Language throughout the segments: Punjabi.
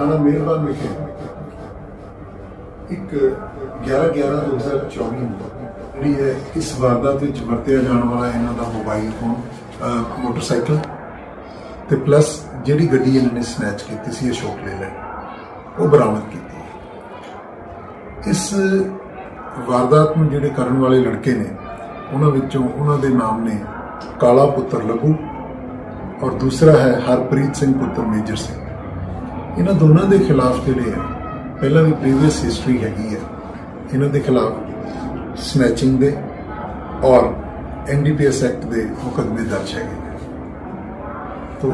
ਥਾਣਾ ਮਿਹਰਬਾਨ ਵਿਖੇ ਇੱਕ 11 11 2024 ਨੂੰ ਜਿਹੜੀ ਹੈ, ਇਸ ਵਾਰਦਾਤ ਵਿੱਚ ਵਰਤਿਆ ਜਾਣ ਵਾਲਾ ਇਹਨਾਂ ਦਾ ਮੋਬਾਈਲ ਫੋਨ ਮੋਟਰਸਾਈਕਲ ਤੇ ਪਲੱਸ ਜਿਹੜੀ ਗੱਡੀ ਇਹਨਾਂ ਨੇ ਸਨੈਚ ਕੀਤੀ ਸੀ, ਅਸ਼ੋਕ ਲੇਲੈਂਡ ਉਹ ਬਰਾਮਦ ਕੀਤੀ ਇਸ ਵਾਰਦਾਤ ਨੂੰ ਜਿਹੜੇ ਕਰਨ ਵਾਲੇ ਲੜਕੇ ਨੇ, ਉਹਨਾਂ ਵਿੱਚੋਂ ਉਹਨਾਂ ਦੇ ਨਾਮ ਨੇ ਕਾਲਾ ਪੁੱਤਰ ਲਘੂ ਔਰ ਦੂਸਰਾ ਹੈ ਹਰਪ੍ਰੀਤ ਸਿੰਘ ਪੁੱਤਰ ਮੇਜਰ ਸਿੰਘ। ਇਹਨਾਂ ਦੋਨਾਂ ਦੇ ਖਿਲਾਫ ਜਿਹੜੇ ਆ, ਪਹਿਲਾਂ ਵੀ ਪ੍ਰੀਵੀਅਸ ਹਿਸਟਰੀ ਹੈਗੀ ਹੈ ਇਹਨਾਂ ਦੇ ਖਿਲਾਫ ਸਨੈਚਿੰਗ ਦੇ ਔਰ ਐਨਡੀਪੀਐਸ ਐਕਟ ਦੇ ਮੁਕੱਦਮੇ ਦਰਜ ਹੈਗੇ ਨੇ।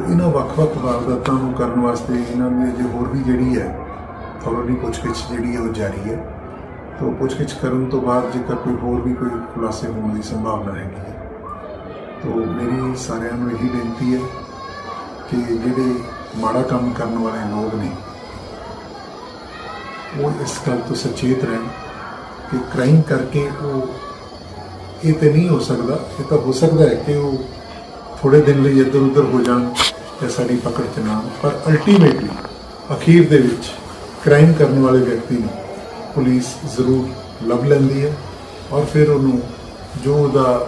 ਇਹਨਾਂ ਵੱਖ-ਵੱਖ ਵਾਰਦਾਤਾਂ ਨੂੰ ਕਰਨ ਵਾਸਤੇ ਇਹਨਾਂ ਦੀ ਅਜੇ ਹੋਰ ਵੀ ਜਿਹੜੀ ਹੈ ਥੋੜੀ ਪੁੱਛਗਿੱਛ ਜਿਹੜੀ ਹੈ ਉਹ ਜਾਰੀ ਹੈ। ਤੋ ਪੁੱਛਗਿੱਛ ਕਰਨ ਤੋਂ ਬਾਅਦ ਜੇਕਰ ਕੋਈ ਹੋਰ ਵੀ ਕੋਈ ਖੁਲਾਸੇ ਹੋਣ ਦੀ ਸੰਭਾਵਨਾ ਹੈਗੀ ਹੈ। ਤੋ ਮੇਰੀ ਸਾਰਿਆਂ ਨੂੰ ਇਹੀ ਬੇਨਤੀ ਹੈ ਕਿ ਜਿਹੜੇ ਮਾੜਾ ਕੰਮ ਕਰਨ ਵਾਲੇ ਲੋਕ ਨੇ। ਉਹ ਇਸ ਗੱਲ ਤੋਂ ਸੁਚੇਤ ਰਹਿਣ ਕਿ ਕ੍ਰਾਈਮ ਕਰਕੇ ਉਹ ਇਹ ਤੇ ਨਹੀਂ ਹੋ ਸਕਦਾ, ਇਹ ਤਾਂ ਹੋ ਸਕਦਾ ਹੈ ਕਿ ਉਹ ਥੋੜੇ ਦਿਨ ਲਈ ਇੱਧਰ ਉੱਧਰ ਹੋ ਜਾਣ ਤੇ ਸਾਡੀ ਪਕੜ ਚ ਨਾ ਪਰ ਅਲਟੀਮੇਟਲੀ ਅਖੀਰ ਦੇ ਵਿੱਚ ਕ੍ਰਾਈਮ ਕਰਨ ਵਾਲੇ ਵਿਅਕਤੀ ਨੂੰ ਪੁਲਿਸ ਜ਼ਰੂਰ ਲੱਭ ਲੈਂਦੀ ਹੈ ਔਰ ਫਿਰ ਉਹਨੂੰ ਜੋ ਉਹਦਾ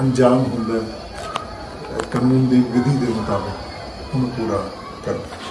ਅੰਜਾਮ ਹੁੰਦਾ ਕਾਨੂੰਨ ਦੀ ਵਿਧੀ ਦੇ ਮੁਤਾਬਕ ਉਹਨੂੰ ਪੂਰਾ ਕਰਦਾ ਹੈ